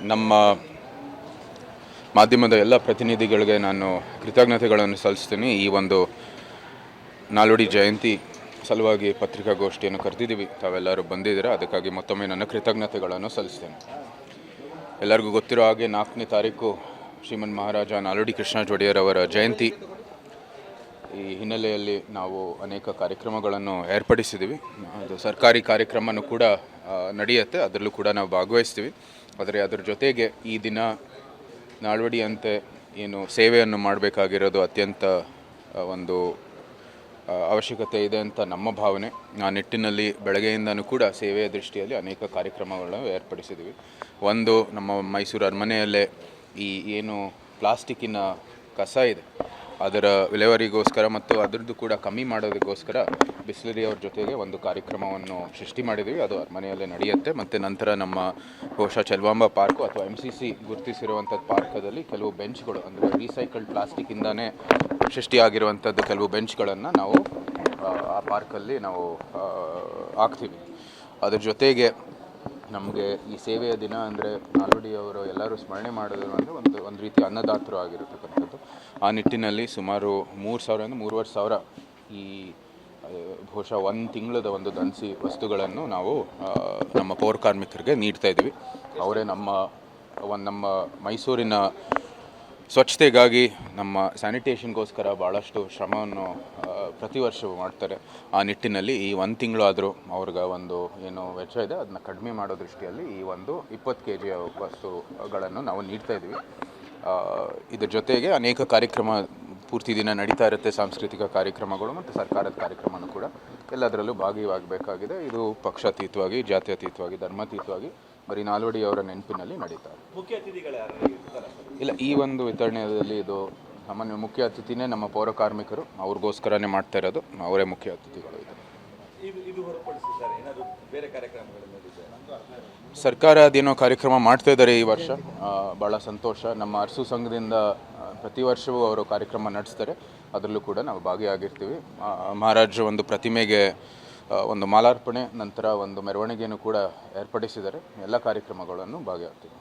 ನಮ್ಮ ಮಾಧ್ಯಮದ ಎಲ್ಲ ಪ್ರತಿನಿಧಿಗಳಿಗೆ ನಾನು ಕೃತಜ್ಞತೆಗಳನ್ನು ಸಲ್ಲಿಸ್ತೀನಿ. ಈ ಒಂದು ನಾಲ್ವಡಿ ಜಯಂತಿ ಸಲುವಾಗಿ ಪತ್ರಿಕಾಗೋಷ್ಠಿಯನ್ನು ಕರೆದಿದ್ದೀವಿ. ತಾವೆಲ್ಲರೂ ಬಂದಿದ್ದೀರಾ? ಅದಕ್ಕಾಗಿ ಮತ್ತೊಮ್ಮೆ ನನ್ನ ಕೃತಜ್ಞತೆಗಳನ್ನು ಸಲ್ಲಿಸ್ತೇನೆ. ಎಲ್ಲರಿಗೂ ಗೊತ್ತಿರೋ ಹಾಗೆ ನಾಲ್ಕನೇ ತಾರೀಕು ಶ್ರೀಮನ್ ಮಹಾರಾಜ ನಾಲ್ವಡಿ ಕೃಷ್ಣ ಜೊಡೆಯರವರ ಜಯಂತಿ. ಈ ಹಿನ್ನೆಲೆಯಲ್ಲಿ ನಾವು ಅನೇಕ ಕಾರ್ಯಕ್ರಮಗಳನ್ನು ಏರ್ಪಡಿಸಿದ್ದೀವಿ. ಅದು ಸರ್ಕಾರಿ ಕಾರ್ಯಕ್ರಮನೂ ಕೂಡ ನಡೆಯುತ್ತೆ. ಅದರಲ್ಲೂ ಕೂಡ ನಾವು ಭಾಗವಹಿಸ್ತೀವಿ. ಆದರೆ ಅದರ ಜೊತೆಗೆ ಈ ದಿನ ನಾಲ್ವಡಿಯಂತೆ ಏನು ಸೇವೆಯನ್ನು ಮಾಡಬೇಕಾಗಿರೋದು ಅತ್ಯಂತ ಒಂದು ಅವಶ್ಯಕತೆ ಇದೆ ಅಂತ ನಮ್ಮ ಭಾವನೆ. ಆ ನಿಟ್ಟಿನಲ್ಲಿ ಬೆಳಗ್ಗೆಯಿಂದನೂ ಕೂಡ ಸೇವೆಯ ದೃಷ್ಟಿಯಲ್ಲಿ ಅನೇಕ ಕಾರ್ಯಕ್ರಮಗಳನ್ನು ಏರ್ಪಡಿಸಿದ್ದೀವಿ. ಒಂದು ನಮ್ಮ ಮೈಸೂರು ಅರಮನೆಯಲ್ಲೇ ಈ ಏನು ಪ್ಲಾಸ್ಟಿಕ್ಕಿನ ಕಸ ಇದೆ. ಅದರ ವಿಲೇವರಿಗೋಸ್ಕರ ಮತ್ತು ಅದರದ್ದು ಕೂಡ ಕಮ್ಮಿ ಮಾಡೋದಕ್ಕೋಸ್ಕರ ಬಿಸ್ಲರಿ ಅವ್ರ ಜೊತೆಗೆ ಒಂದು ಕಾರ್ಯಕ್ರಮವನ್ನು ಸೃಷ್ಟಿ ಮಾಡಿದ್ದೀವಿ. ಅದು ಅರಮನೆಯಲ್ಲೇ ನಡೆಯುತ್ತೆ. ಮತ್ತು ನಂತರ ನಮ್ಮ ಬಹುಶಃ ಚೆಲ್ವಾಂಬ ಪಾರ್ಕು ಅಥವಾ ಎಂ ಸಿ ಸಿ ಗುರುತಿಸಿರುವಂಥದ್ದು ಪಾರ್ಕದಲ್ಲಿ ಕೆಲವು ಬೆಂಚ್ಗಳು ಅಂದರೆ ರೀಸೈಕಲ್ಡ್ ಪ್ಲಾಸ್ಟಿಕ್ಕಿಂದನೇ ಸೃಷ್ಟಿಯಾಗಿರುವಂಥದ್ದು ಕೆಲವು ಬೆಂಚ್ಗಳನ್ನು ನಾವು ಆ, ಪಾರ್ಕಲ್ಲಿ ನಾವು ಹಾಕ್ತೀವಿ. ಅದ್ರ ಜೊತೆಗೆ ನಮಗೆ ಈ ಸೇವೆಯ ದಿನ ಅಂದರೆ ನಾಲ್ವಡಿ ಅವರು ಎಲ್ಲರೂ ಸ್ಮರಣೆ ಮಾಡೋದು ಅಂದರೆ ಒಂದು ಒಂದು ರೀತಿ ಅನ್ನದಾತರು ಆಗಿರತಕ್ಕಂಥದ್ದು. ಆ ನಿಟ್ಟಿನಲ್ಲಿ ಸುಮಾರು ಮೂರು ಸಾವಿರದಿಂದ ಮೂರುವರೆ ಸಾವಿರ ಈ ಬಹುಶಃ ಒಂದು ತಿಂಗಳದ ಒಂದು ದನಸಿ ವಸ್ತುಗಳನ್ನು ನಾವು ನಮ್ಮ ಪೌರ ಕಾರ್ಮಿಕರಿಗೆ ನೀಡ್ತಾ ಇದ್ದೀವಿ ಅವರೇ ನಮ್ಮ, ಒಂದು ನಮ್ಮ ಮೈಸೂರಿನ ಸ್ವಚ್ಛತೆಗಾಗಿ ನಮ್ಮ ಸ್ಯಾನಿಟೇಷನ್ಗೋಸ್ಕರ ಭಾಳಷ್ಟು ಶ್ರಮವನ್ನು ಪ್ರತಿ ವರ್ಷವೂ ಮಾಡ್ತಾರೆ. ಆ ನಿಟ್ಟಿನಲ್ಲಿ ಈ ಒಂದು ತಿಂಗಳು ಆದರೂ ಅವ್ರಿಗೆ ಒಂದು ಏನು ವೆಚ್ಚ ಇದೆ ಅದನ್ನ ಕಡಿಮೆ ಮಾಡೋ ದೃಷ್ಟಿಯಲ್ಲಿ ಈ ಒಂದು ಇಪ್ಪತ್ತು ಕೆ ಜಿಯ ವಸ್ತುಗಳನ್ನು ನಾವು ನೀಡ್ತಾ ಇದ್ದೀವಿ ಇದರ ಜೊತೆಗೆ ಅನೇಕ ಕಾರ್ಯಕ್ರಮ ಪೂರ್ತಿ ದಿನ ನಡೀತಾ ಇರುತ್ತೆ, ಸಾಂಸ್ಕೃತಿಕ ಕಾರ್ಯಕ್ರಮಗಳು ಮತ್ತು ಸರ್ಕಾರದ ಕಾರ್ಯಕ್ರಮನೂ ಕೂಡ. ಎಲ್ಲದರಲ್ಲೂ ಭಾಗಿಯಾಗಬೇಕಾಗಿದೆ ಇದು ಪಕ್ಷಾತೀತವಾಗಿ, ಜಾತ್ಯತೀತವಾಗಿ, ಧರ್ಮಾತೀತವಾಗಿ ಬರೀ ನಾಲ್ವಡಿ ಅವರ ನೆನಪಿನಲ್ಲಿ ನಡೀತಾ ಇದೆ. ಇಲ್ಲ ಈ ಒಂದು ವಿತರಣೆಯಲ್ಲಿ ಇದು ಸಾಮಾನ್ಯ ಮುಖ್ಯ ಅತಿಥಿನೇ ನಮ್ಮ ಪೌರ ಕಾರ್ಮಿಕರು. ಅವ್ರಿಗೋಸ್ಕರನೇ ಮಾಡ್ತಾ ಇರೋದು. ಅವರೇ ಮುಖ್ಯ ಅತಿಥಿಗಳು ಇದು ಸರ್ಕಾರ ಅದೇನೋ ಕಾರ್ಯಕ್ರಮ ಮಾಡ್ತಾ ಇದ್ದಾರೆ ಈ ವರ್ಷ. ಭಾಳ ಸಂತೋಷ. ನಮ್ಮ ಅರಸು ಸಂಘದಿಂದ ಪ್ರತಿ ವರ್ಷವೂ ಅವರು ಕಾರ್ಯಕ್ರಮ ನಡೆಸ್ತಾರೆ. ಅದರಲ್ಲೂ ಕೂಡ ನಾವು ಭಾಗಿಯಾಗಿರ್ತೀವಿ. ಮಹಾರಾಜ ಒಂದು ಪ್ರತಿಮೆಗೆ ಒಂದು ಮಾಲಾರ್ಪಣೆ ನಂತರ ಒಂದು ಮೆರವಣಿಗೆಯನ್ನು ಕೂಡ ಏರ್ಪಡಿಸಿದ್ದಾರೆ. ಎಲ್ಲ ಕಾರ್ಯಕ್ರಮಗಳನ್ನು ಭಾಗಿಯಾಗ್ತೀವಿ.